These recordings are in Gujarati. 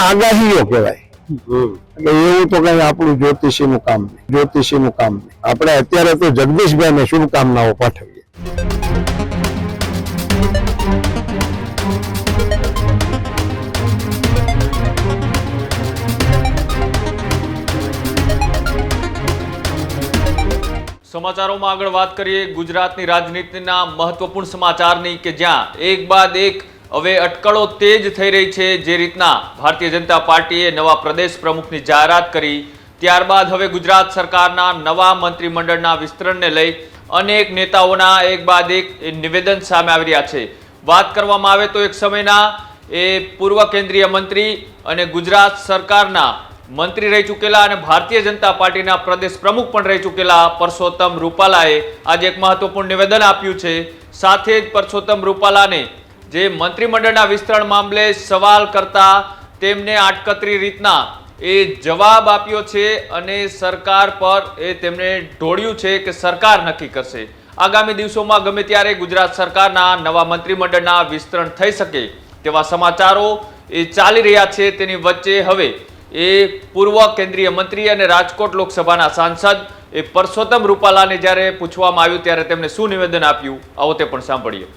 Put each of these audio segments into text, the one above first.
આગાહીઓ કહેવાય. એટલે એવું તો કઈ આપણું જ્યોતિષી નું કામ નહીં. જ્યોતિષી નું કામ નહીં. આપણે અત્યારે તો જગદીશભાઈ ને શુભકામનાઓ પાઠવીએ. સમાચારોમાં આગળ વાત કરીએ ગુજરાતની રાજનીતિના મહત્વપૂર્ણ સમાચારની કે જ્યાં એક બાદ એક હવે અટકળો તેજ થઈ રહી છે જે રીતના ભારતીય જનતા પાર્ટીએ નવા પ્રદેશ પ્રમુખની જાહેરાત કરી. ત્યારબાદ હવે ગુજરાત સરકારના નવા મંત્રીમંડળના વિસ્તરણને લઈ અનેક નેતાઓના એક બાદ એક નિવેદન સામે આવી રહ્યા છે. વાત કરવામાં આવે તો એક સમયના એ પૂર્વ કેન્દ્રીય મંત્રી અને ગુજરાત સરકારના મંત્રી રહી ચૂકેલા અને ભારતીય જનતા પાર્ટીના પ્રદેશ પ્રમુખ પણ રહી ચૂકેલા પરસોત્તમ રૂપાલાએ આજે એક મહત્વપૂર્ણ નિવેદન આપ્યું છે. સાથે જ પરસોત્તમ રૂપાલાને જે મંત્રીમંડળના વિસ્તરણ મામલે સવાલ કરતા તેમને આટકતરી રીતના એ જવાબ આપ્યો છે અને સરકાર પર એ તેમણે ઢોળ્યું છે કે સરકાર નક્કી કરશે. આગામી દિવસોમાં ગમે ત્યારે ગુજરાત સરકારના નવા મંત્રીમંડળના વિસ્તરણ થઈ શકે તેવા સમાચારો એ ચાલી રહ્યા છે તેની વચ્ચે હવે એ પૂર્વ કેન્દ્રીય મંત્રી અને રાજકોટ લોકસભાના સાંસદ એ પરસોત્તમ રૂપાલાને જ્યારે પૂછવામાં આવ્યું ત્યારે તેમણે શું નિવેદન આપ્યું? આવો તે પણ સાંભળીએ.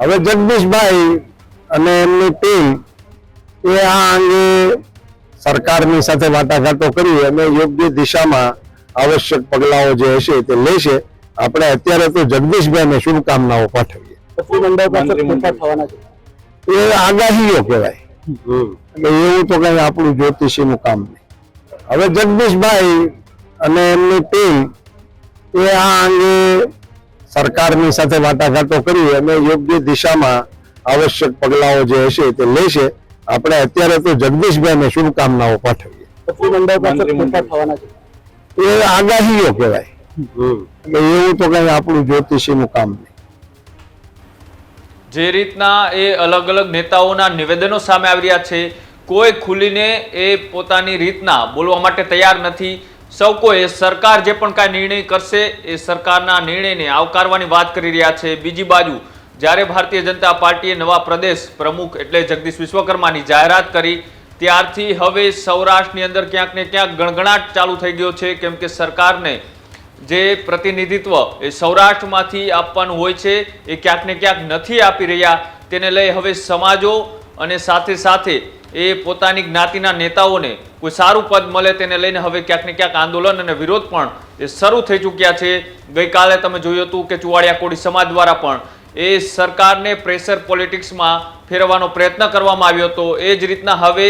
હવે જગદીશભાઈ અને એમની ટીમ એ આ અંગે સરકારની સાથે વાટાઘાટો કરી અને યોગ્ય દિશામાં આવશ્યક પગલાઓ જે હશે તે લેશે. આપણે અત્યારે તો જગદીશભાઈને શુભકામનાઓ પાઠવીએ. એ આગાહીઓ કહેવાય. એટલે એવું તો કઈ આપણું જ્યોતિષીનું કામ નહીં. હવે જગદીશભાઈ અને એમની ટીમ એ આ અંગે સરકારની સાથે વાટાઘાટો કરી અને યોગ્ય દિશામાં આવશ્યક પગલાઓ જે હશે તે લેશે. આપણે અત્યારે તો જગદીશભાઈને શુભકામનાઓ પાઠવીએ. મંત્રીમંડળ પાસે ફેરફાર થવાના છે. એ આગાહીઓ કહેવાય. એટલે એવું તો કઈ આપણું જ્યોતિષી નું કામ નહીં. જે રીતના એ અલગ અલગ નેતાઓના નિવેદનો સામે આવી રહ્યા છે કોઈ ખુલીને એ પોતાની રીતના બોલવા માટે તૈયાર નથી. સૌ કોઈ સરકાર જે પણ કાંઈ નિર્ણય કરશે એ સરકારના નિર્ણયને આવકારવાની વાત કરી રહ્યા છે. બીજી બાજુ, જ્યારે ભારતીય જનતા પાર્ટીએ નવા પ્રદેશ પ્રમુખ એટલે જગદીશ વિશ્વકર્માની જાહેરાત કરી, ત્યારથી હવે સૌરાષ્ટ્રની અંદર ક્યાંક ને ક્યાંક ગણગણાટ ચાલુ થઈ ગયો છે. કેમ કે સરકારને જે પ્રતિનિધિત્વ એ સૌરાષ્ટ્રમાંથી આપવાનું હોય છે એ ક્યાંક ને ક્યાંક નથી આપી રહ્યા. તેને લઈ હવે સમાજો અને સાથે સાથે એ પોતાની જ્ઞાતિના નેતાઓને કોઈ સારું પદ મળે તેને લઈને હવે ક્યાંક ને ક્યાંક આંદોલન અને વિરોધ પણ એ શરૂ થઈ ચૂક્યા છે. ગઈકાલે તમે જોયું હતું કે ચુવાડિયા કોળી સમાજ દ્વારા પણ એ સરકારને પ્રેશર પોલિટિક્સમાં ફેરવવાનો પ્રયત્ન કરવામાં આવ્યો હતો. એ જ રીતના હવે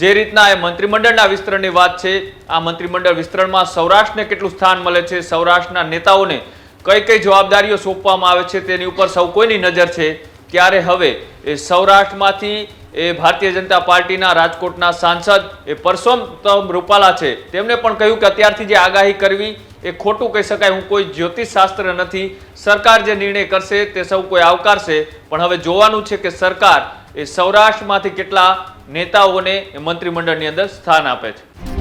જે રીતના એ મંત્રીમંડળના વિસ્તરણની વાત છે, આ મંત્રીમંડળ વિસ્તરણમાં સૌરાષ્ટ્રને કેટલું સ્થાન મળે છે, સૌરાષ્ટ્રના નેતાઓને કઈ કઈ જવાબદારીઓ સોંપવામાં આવે છે તેની ઉપર સૌ કોઈની નજર છે. ત્યારે હવે એ સૌરાષ્ટ્રમાંથી એ ભારતીય જનતા પાર્ટીના રાજકોટના સાંસદ એ પરસોત્તમ રૂપાલા છે. તેમણે પણ કહ્યું કે અત્યારથી જે આગાહી કરવી એ ખોટું કહી શકાય. હું કોઈ જ્યોતિષ શાસ્ત્ર નથી. સરકાર જે નિર્ણય કરશે તે સૌ કોઈ આવકારશે. પણ હવે જોવાનું છે કે સરકાર એ સૌરાષ્ટ્રમાંથી કેટલા નેતાઓને મંત્રીમંડળની અંદર સ્થાન આપે છે.